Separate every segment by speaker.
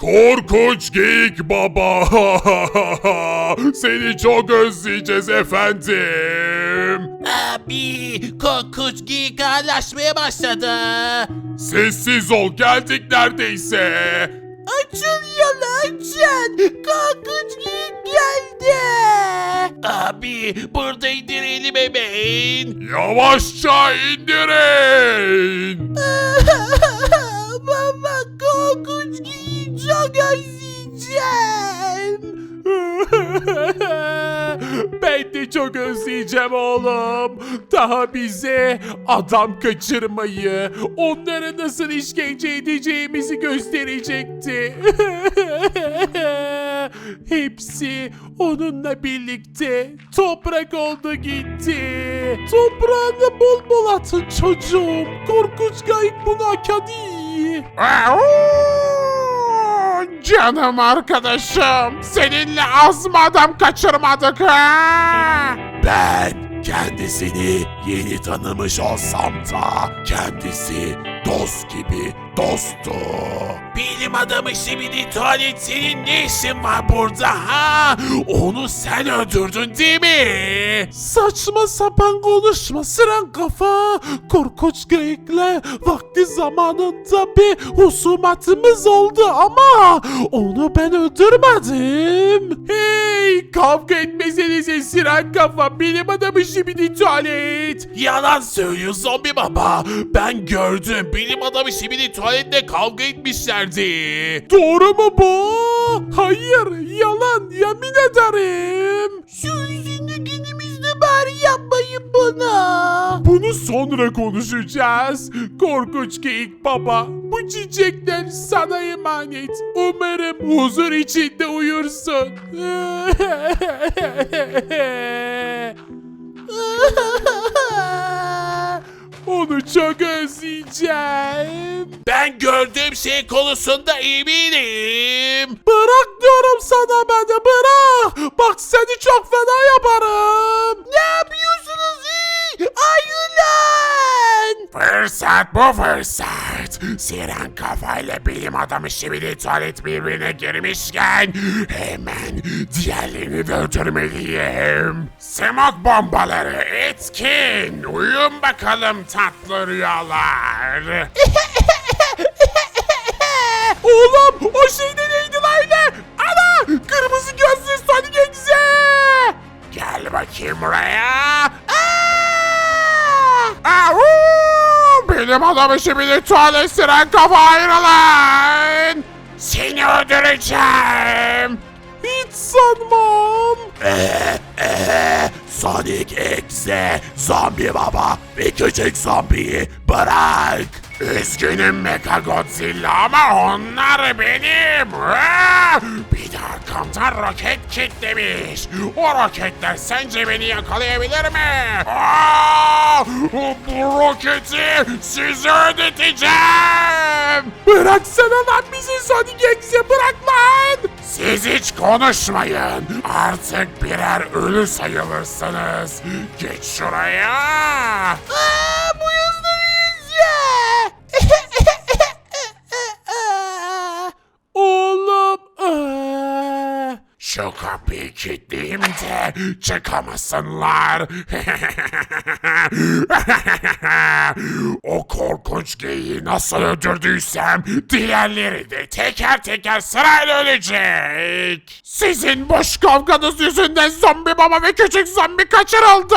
Speaker 1: Korkunç geyik baba. Seni çok özleyeceğiz efendim.
Speaker 2: Abi korkunç geyik ağırlaşmaya başladı.
Speaker 1: Sessiz ol geldik neredeyse.
Speaker 2: Açın yolu açın. Korkunç geyik geldi. Abi burada indirelim hemen.
Speaker 1: Yavaşça indirin.
Speaker 2: Baba özleyeceğim
Speaker 3: oğlum. Daha bize adam kaçırmayı, onlara nasıl işkence edeceğimizi gösterecekti. Hepsi onunla birlikte toprak oldu gitti. Toprağını bol bol atın çocuğum. Korkunç gayip bunu hak ediyor.
Speaker 1: Canım arkadaşım. Seninle az mı adam kaçırmadık ha? Ben kendisini yeni tanımış olsam da kendisi dost gibi dosttu.
Speaker 2: Bilim adamı şimdi tuvalet senin ne işin var burada ha? Onu sen öldürdün değil mi?
Speaker 3: Saçma sapan konuşma sıran kafa. Korkunç geyikle vakti zamanında bir husumatımız oldu ama onu ben öldürmedim. Hey kavga etmesenize sıran kafa bilim adamı şimdi tuvalet.
Speaker 2: Yalan söylüyor zombi baba. Ben gördüm. Bilim adamı şimdi tuvalette kavga etmişlerdi.
Speaker 3: Doğru mu bu? Hayır yalan yemin ederim.
Speaker 2: Şu yüzünü günümüzde bari yapmayın bana.
Speaker 3: Bunu sonra konuşacağız. Korkunç geyik baba. Bu çiçekler sana emanet. Umarım huzur içinde uyursun. Onu çok özleyeceğim.
Speaker 2: Ben gördüğüm şey konusunda eminim.
Speaker 3: Bırak diyorum sana beni bırak. Bak seni çok fena yaparım.
Speaker 2: Ne
Speaker 1: Fırsat bu fırsat. Siren kafayla bilim adamı şimdi tuvalet birbirine girmişken hemen diğerlerini de öldürmeliyim. Smok bombaları etkin. Uyun bakalım tatlı rüyalar.
Speaker 3: Oğlum o şey de neydi lan? Ana kırmızı gözlü Sonic Exe.
Speaker 1: Gel bakayım buraya. Ahu! Bilim adamı şimdi tuvalet siren kafa ayrılın. Seni öldüreceğim.
Speaker 3: Hiç sanmam.
Speaker 1: Sonic X'e zombi baba ve küçük zombiyi bırak. Üzgünüm Mecha Godzilla ama onlar benim. Ah! Bir de arkamdan roket kitlemiş. O roketler sence beni yakalayabilir mi? Ah! Bu roketi size ödeteceğim.
Speaker 3: Bıraksana lan bizi Sonic Exe bırak lan.
Speaker 1: Siz hiç konuşmayın. Artık birer ölü sayılırsınız. Geç şuraya.
Speaker 2: Aa,
Speaker 1: Şu kapıyı kilitleyeyim de çıkamasınlar. o korkunç geyiği nasıl öldürdüysem diğerleri de teker teker sırayla ölecek. Sizin boş kavganız yüzünden zombi baba ve küçük zombi kaçırıldı.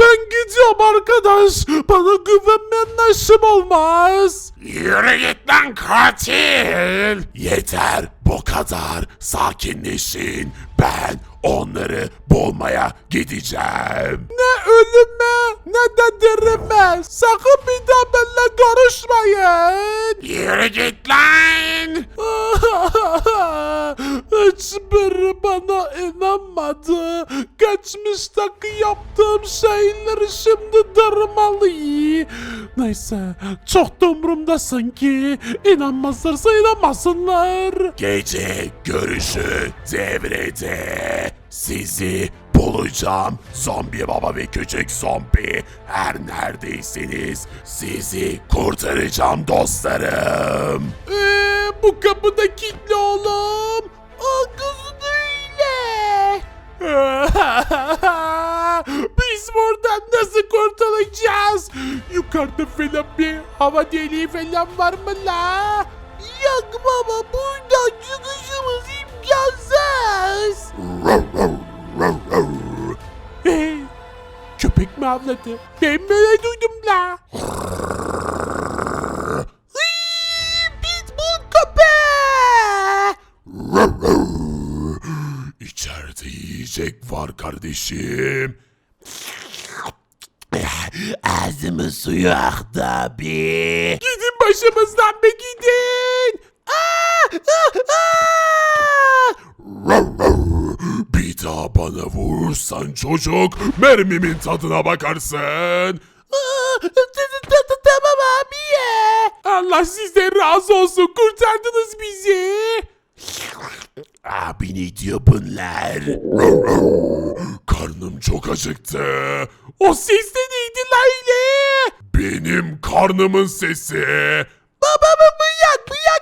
Speaker 3: Ben gidiyorum arkadaş. Bana güvenmeyen işim olmaz.
Speaker 1: Yürü git lan katil. Yeter bu kadar sakinleşin. Ben onları bulmaya gideceğim.
Speaker 3: Ne ölüme ne de dirime. Sakın bir daha benimle konuşmayın.
Speaker 1: Yürü git lan.
Speaker 3: Hiçbiri bana inanmadı. Geçmişteki yaptığım şeyleri şimdi dırmalı. Neyse çok da umurumda sanki. İnanmazlarsa inanmasınlar.
Speaker 1: Gece görüşü devrede. Sizi bulacağım. Zombi baba ve küçük zombi her neredeyseniz sizi kurtaracağım dostlarım.
Speaker 3: Ee, bu kapıda kilitli oğlum. Al kızını ile. Biz buradan nasıl kurtulacağız? Yukarıda falan bir hava deliği falan var mı la?
Speaker 2: Yok baba buradan çıkışımız
Speaker 3: Hey, köpek mi avladı? Ben böyle duydum la.
Speaker 2: Pitbull köpeği.
Speaker 4: İçeride yiyecek var kardeşim.
Speaker 2: Ağzımın suyu aktı abi.
Speaker 3: Gidin başımızdan be gidin.
Speaker 2: Aa, aa, aa!
Speaker 4: Bir daha bana vurursan çocuk mermimin tadına bakarsın.
Speaker 2: Tamam abi ya.
Speaker 3: Allah sizden razı olsun kurtardınız bizi.
Speaker 4: Abi ne diyor bunlar? Karnım çok acıktı.
Speaker 3: O ses de neydi la öyle?
Speaker 4: Benim karnımın sesi.
Speaker 2: Babamı bıyak bıyak babama.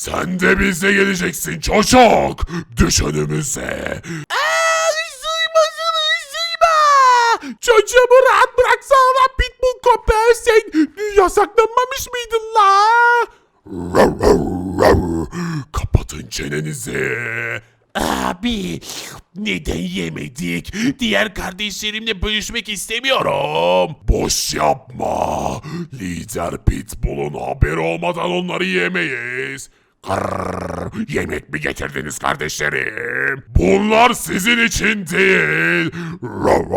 Speaker 4: Sen de bize geleceksin çocuk. Düş önümüze.
Speaker 3: Çocuğumu rahat bıraksana pitbull köpeği sen yasaklanmamış mıydın la?
Speaker 4: Kapatın çenenizi.
Speaker 1: Abi neden yemedik? Diğer kardeşlerimle bölüşmek istemiyorum.
Speaker 4: Boş yapma. Lider Pitbull'un haberi olmadan onları yemeyiz. Kırr, yemek mi getirdiniz kardeşlerim? Bunlar sizin için değil. Rav.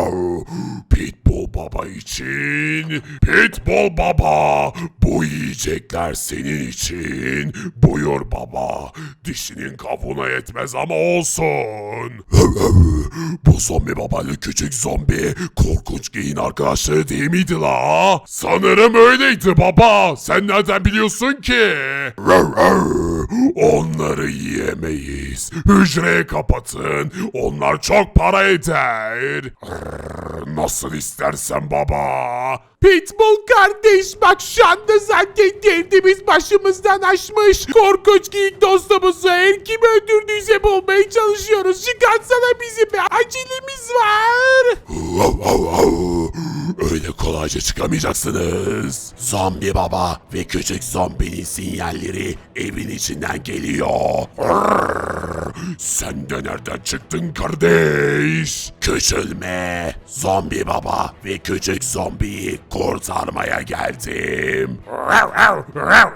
Speaker 4: Pitbull baba için. Pitbull baba. Bu yiyecekler senin için. Buyur baba. Dişinin kabuğuna yetmez ama olsun. Bu zombi babalı küçük zombi korkunç giyin arkadaşları değil miydi la? Sanırım öyleydi baba. Sen nereden biliyorsun ki? Onları yiyemeyiz. Hücreye kapatın. Onlar çok para eder. Nasıl istersen baba.
Speaker 3: Pitbull kardeş bak şu anda zaten derdimiz başımızdan aşmış. Korkunç geyik dostumuzu her kim öldürdüyse bulmaya çalışıyoruz. Çıkartsana bizi be acelemiz var.
Speaker 4: Öyle kolayca çıkamayacaksınız. Zombi baba ve küçük zombinin sinyalleri evin içinden geliyor. Sen de nereden çıktın kardeş? Küçülme. Zombi baba ve küçük zombiyi kurtarmaya geldim.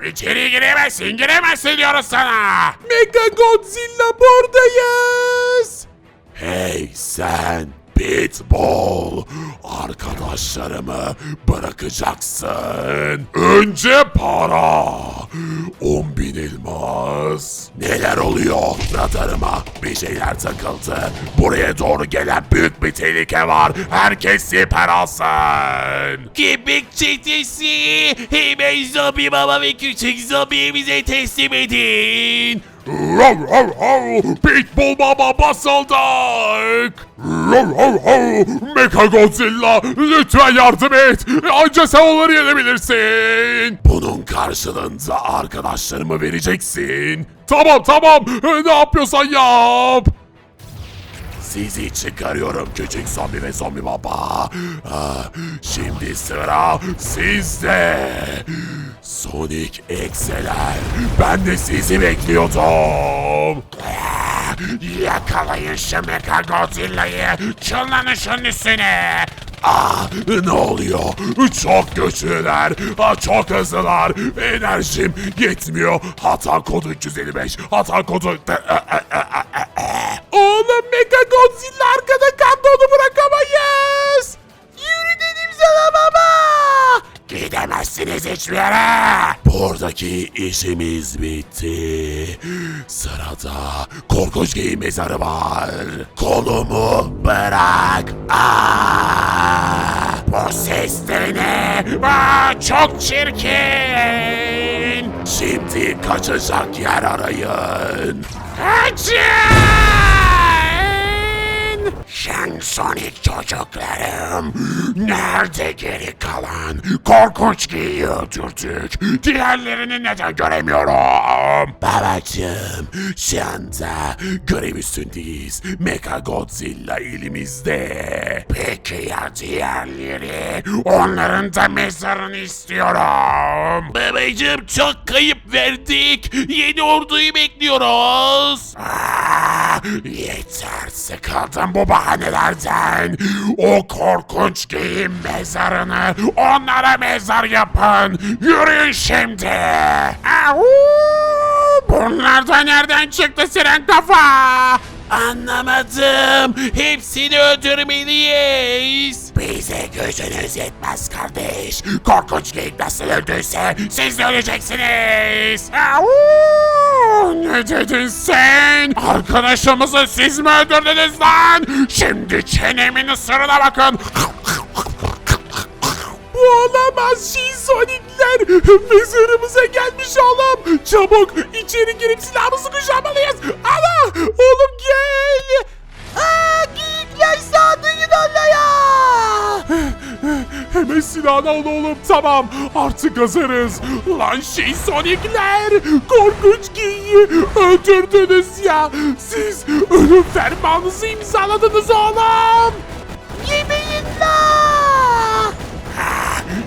Speaker 1: İçeri giremezsin giremezsin diyoruz sana.
Speaker 3: Mega Godzilla buradayız.
Speaker 4: Hey sen Pitbull! Arkadaşlarımı bırakacaksın. Önce para. 10 bin elmas. Neler oluyor? Radarıma bir şeyler takıldı. Buraya doğru gelen büyük bir tehlike var. Herkes siper alsın.
Speaker 1: Kibik çetesi hemen zombi baba ve küçük zombiyi bize teslim edin.
Speaker 4: Pitbull baba basıldık! Mecha Godzilla lütfen yardım et! Anca sen onları yenebilirsin! Bunun karşılığında arkadaşlarımı vereceksin. Tamam tamam ne yapıyorsan yap! Sizi çıkarıyorum küçük zombi ve zombi baba. Ah, Şimdi sıra sizde. Sonic X'ler. Ben de sizi bekliyordum.
Speaker 1: Yakalayın şu Mecha Godzilla'yı. Çullanın şunun üstüne.
Speaker 4: Ah, ne oluyor? Çok güçlüler. Ah, çok hızlılar. Enerjim yetmiyor. Hata kodu 355. Hata kodu...
Speaker 3: Oğlum Mega Godzilla arkada kaldı onu bırakamayız.
Speaker 4: Gidemezsiniz hiçbir yere. Buradaki işimiz bitti. Sırada korkunç geyik mezarı var. Kolumu bırak. Aa!
Speaker 1: Bu ses ne? Aa, çok çirkin.
Speaker 4: Şimdi kaçacak yer arayın.
Speaker 1: Kaçın! Şen Sonic çocuklarım. Nerede geri kalan? Korkunç geyiği öldürdük. Diğerlerini neden göremiyorum?
Speaker 4: Babacım şu anda görev üstündeyiz. Mega Godzilla elimizde.
Speaker 1: Peki ya diğerleri? Onların da mezarını istiyorum.
Speaker 4: Babacım çok kayıp verdik. Yeni orduyu bekliyoruz.
Speaker 1: Aa, yeter sıkıldım bu bahanelerden. O korkunç geyiğin mezarını onlara mezar yapın. Yürüyün şimdi. Au! Bunlar da nereden çıktı siren kafa?
Speaker 4: Anlamadım. Hepsini öldürmeliyiz.
Speaker 1: Bize gücünüz yetmez kardeş. Korkunç geyik nasıl öldüyse siz de öleceksiniz. Ne dedin sen? Arkadaşımızı siz mi öldürdünüz lan? Şimdi çenemin ısırına bakın.
Speaker 3: Bu olamaz Shinsonic'ler. Mezarımıza gelmiş oğlum. Çabuk içeri girip silahımızı kuşanmalıyız. Ana oğlum gel.
Speaker 2: Onlara.
Speaker 3: Hemen silahını al oğlum tamam artık hazırız. Lan Shinsonic'ler korkunç geyiği öldürdünüz ya. Siz ölüm fermanınızı imzaladınız oğlum.
Speaker 2: Yemeyin la.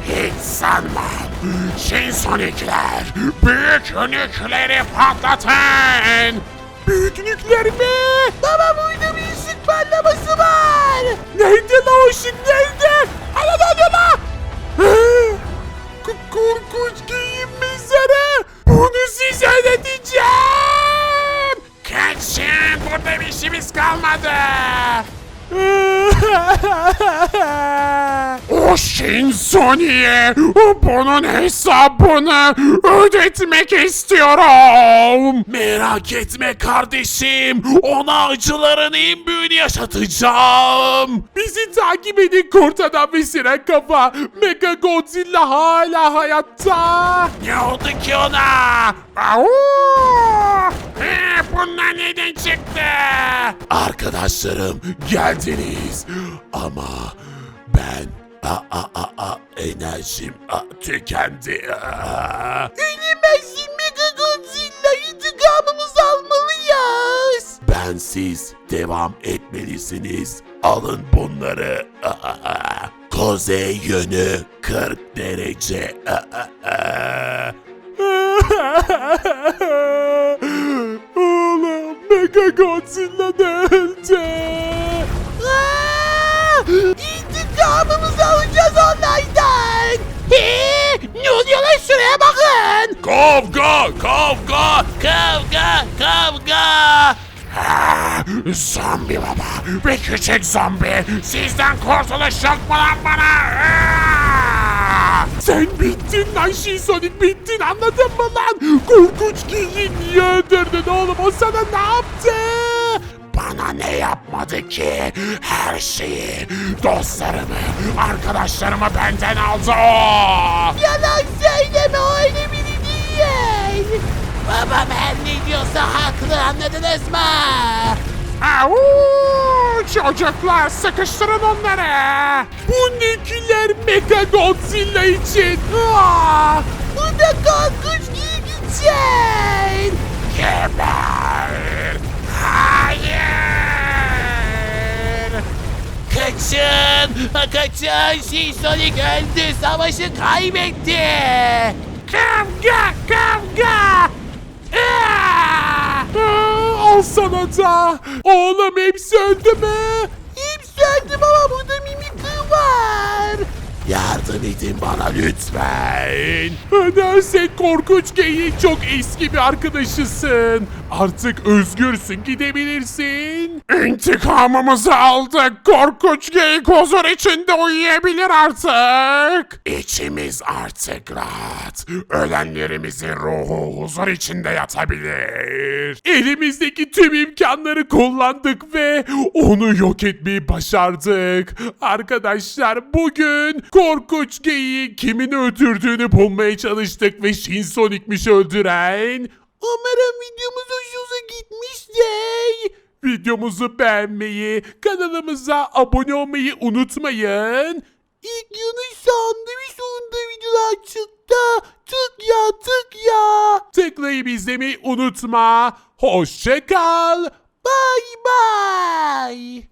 Speaker 1: Hiç sanmam. Şinsonikler büyük nükleri patlatın.
Speaker 3: Büyük nükleer mi?
Speaker 2: Baba burada bir ışık parlaması var.
Speaker 3: Nerede lan o ışık nerede? Ana ne oluyor? K- Korkunç mezarı. Bunu size ödeteceğim.
Speaker 1: Kaçın burada bir işimiz kalmadı. O Shinsonik'e bunun hesabını ödetmek istiyorum.
Speaker 4: Merak etme kardeşim. Ona acıların en büyüğünü yaşatacağım.
Speaker 3: Bizi takip edin kurt adam ve siren kafa. Mega Godzilla hala hayatta.
Speaker 1: Ne oldu ki ona? Au! Bunlar neden çıktı?
Speaker 4: Arkadaşlarım geldiniz. Ama ben a a a a enerjim a, tükendi.
Speaker 2: Ölemezsin Mega Godzilla. İntikamımızı almalıyız.
Speaker 4: Bensiz devam etmelisiniz. Alın bunları. Kuzey yönü 40 derece.
Speaker 3: Godzilla da öldü.
Speaker 2: Aa, İntikamımızı alacağız onlardan. He, ne oluyor lan şuraya bakın.
Speaker 4: Kavga, kavga, kavga, kavga.
Speaker 1: Ah, Zombi baba ve küçük zombi sizden kurtuluş yok mu lan bana? Ah!
Speaker 3: Sen bittin lan Sonic bittin anladın mı lan? Korkunç geyiği niye öldürdün oğlum o sana ne yaptı?
Speaker 1: Bana ne yapmadı ki? Her şeyi, dostlarımı, arkadaşlarımı benden aldı.
Speaker 2: Yalan söyleme o öyle biri değil. Babam her ne diyorsa haklı anladınız mı?
Speaker 1: Au! Çocuklar sıkıştırın onları.
Speaker 3: Bu nükleer Mega Godzilla için. Ah!
Speaker 2: Bu da giyik için.
Speaker 1: Geber! Hayır!
Speaker 4: Kaçın, kaçın. Sonic öldü, savaşı kaybetti.
Speaker 1: Kavga! Kavga! Ah!
Speaker 3: Ah, Al sana da. Oğlum hepsi öldü mü?
Speaker 2: Hepsi öldü baba burada mimikri var.
Speaker 4: Yardım edin bana lütfen.
Speaker 3: Ödersen korkunç geyiğin çok eski bir arkadaşısın. Artık özgürsün gidebilirsin.
Speaker 1: İntikamımızı aldık. Korkunç geyik huzur içinde uyuyabilir artık. İçimiz artık rahat. Ölenlerimizin ruhu huzur içinde yatabilir.
Speaker 3: Elimizdeki tüm imkanları kullandık ve onu yok etmeyi başardık. Arkadaşlar bugün korkunç geyiğin kimin öldürdüğünü bulmaya çalıştık ve Shinsonic'miş öldüren.
Speaker 2: Umarım videomuz hoşunuza gitmiştir.
Speaker 3: videomuzu beğenmeyi, kanalımıza abone olmayı unutmayın. İlk yanı sandviç sonunda videolar çıktı. Tık ya tık ya. Tıklayıp izlemeyi unutma. Hoşça kal. Bye bye.